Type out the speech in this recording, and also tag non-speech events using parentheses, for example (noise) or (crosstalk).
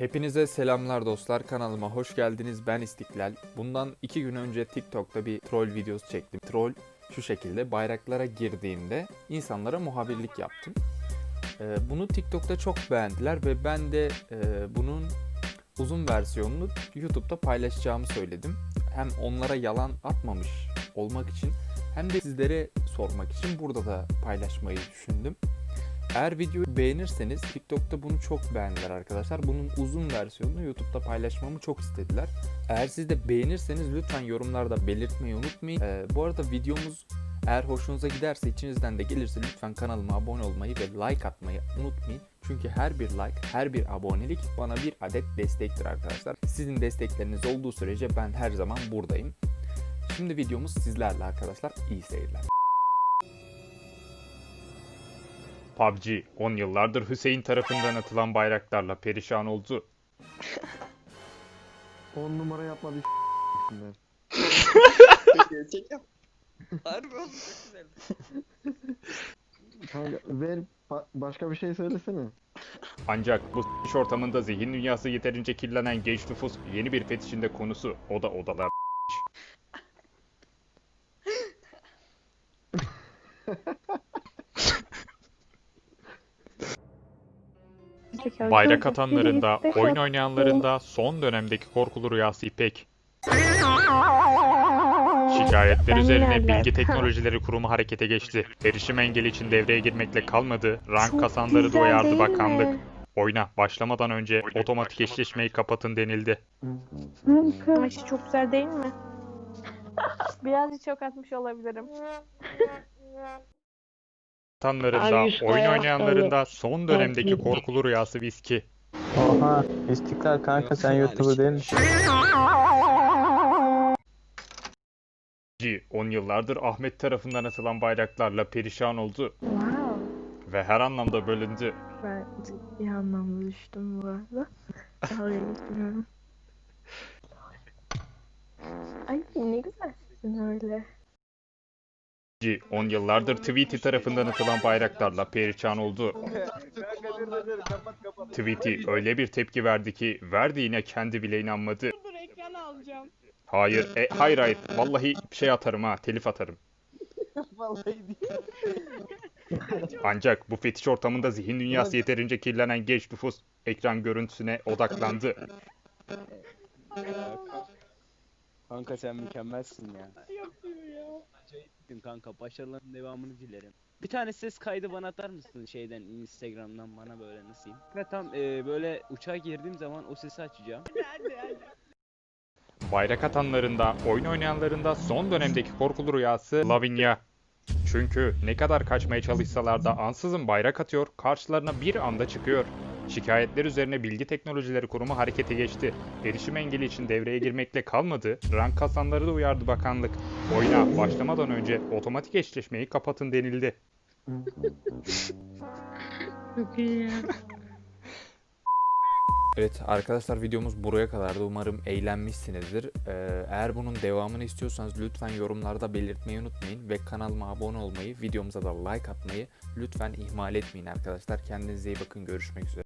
Hepinize selamlar dostlar kanalıma hoş geldiniz ben İstiklal. Bundan iki gün önce TikTok'ta bir troll videosu çektim. Troll şu şekilde bayraklara girdiğimde insanlara muhabirlik yaptım. Ee, bunu TikTok'ta çok beğendiler ve ben de e, bunun uzun versiyonunu YouTube'da paylaşacağımı söyledim. Hem onlara yalan atmamış olmak için hem de sizlere sormak için burada da paylaşmayı düşündüm. Eğer videoyu beğenirseniz TikTok'ta bunu çok beğendiler arkadaşlar. Bunun uzun versiyonunu YouTube'da paylaşmamı çok istediler. Eğer siz de beğenirseniz lütfen yorumlarda belirtmeyi unutmayın. Ee, bu arada videomuz eğer hoşunuza giderse içinizden de gelirse lütfen kanalıma abone olmayı ve like atmayı unutmayın. Çünkü her bir like, her bir abonelik bana bir adet destektir arkadaşlar. Sizin destekleriniz olduğu sürece ben her zaman buradayım. Şimdi videomuz sizlerle arkadaşlar. İyi seyirler. PUBG 10 yıllardır Hüseyin tarafından atılan bayraklarla perişan oldu. 10 numara yapma bir ben. Gerçek yap. Harbi oğlum çok güzel. Kanka ver ba- başka bir şey söylesene. Ancak bu s**ş ortamında zihin dünyası yeterince kirlenen genç nüfus yeni bir fetişinde konusu. O da odalar. Bayrak atanlarında, oyun oynayanlarında son dönemdeki korkulu rüyası İpek. Şikayetler üzerine? Bilgi Teknolojileri Kurumu harekete geçti. Erişim engeli için devreye girmekle kalmadı, rank Çok kasanları da uyardı bakanlık. mi? Oyuna başlamadan önce otomatik eşleşmeyi kapatın denildi. Maçı çok güzel değil mi? (laughs) Birazcık çok atmış olabilirim. Tanlarında, Ay, oyun ay, oynayanlarında son dönemdeki korkulu rüyası viski. Oha İstiklal kanka sen YouTuber değil misin? G 10 yıllardır Ahmet tarafından atılan bayraklarla perişan oldu Wow. ve her anlamda bölündü. Ben ciddi anlamda düştüm bu arada. Dalga geçmiyorum. Ay ne güzelsin öyle. G 10 yıllardır Tweety tarafından atılan bayraklarla perişan oldu. Tweety öyle bir tepki verdi ki verdiğine kendi bile inanmadı. Dur ekran alacağım. Hayır, e, hayır hayır. Vallahi şey atarım ha, telif atarım. Ancak bu fetiş ortamında zihin dünyası yeterince kirlenen genç nüfus ekran görüntüsüne odaklandı. Kanka sen mükemmelsin ya. Yapıyor Gittin kanka başarıların devamını dilerim. Bir tane ses kaydı bana atar mısın şeyden Instagram'dan bana böyle nasıl? Ve tam e, böyle uçağa girdiğim zaman o sesi açacağım. Hadi hadi hadi. Bayrak atanlarında, oyun oynayanlarında son dönemdeki korkulu rüyası Lavinia. Çünkü ne kadar kaçmaya çalışsalar da ansızın bayrak atıyor, karşılarına bir anda çıkıyor. Şikayetler üzerine Bilgi Teknolojileri Kurumu harekete geçti. Erişim engeli için devreye girmekle kalmadı, rank kasanları da uyardı bakanlık. Oyuna başlamadan önce otomatik eşleşmeyi kapatın denildi. Çok iyi ya. Evet arkadaşlar videomuz buraya kadardı. Umarım eğlenmişsinizdir. Ee, eğer bunun devamını istiyorsanız lütfen yorumlarda belirtmeyi unutmayın. Ve kanalıma abone olmayı, videomuza da like atmayı lütfen ihmal etmeyin arkadaşlar. Kendinize iyi bakın. Görüşmek üzere.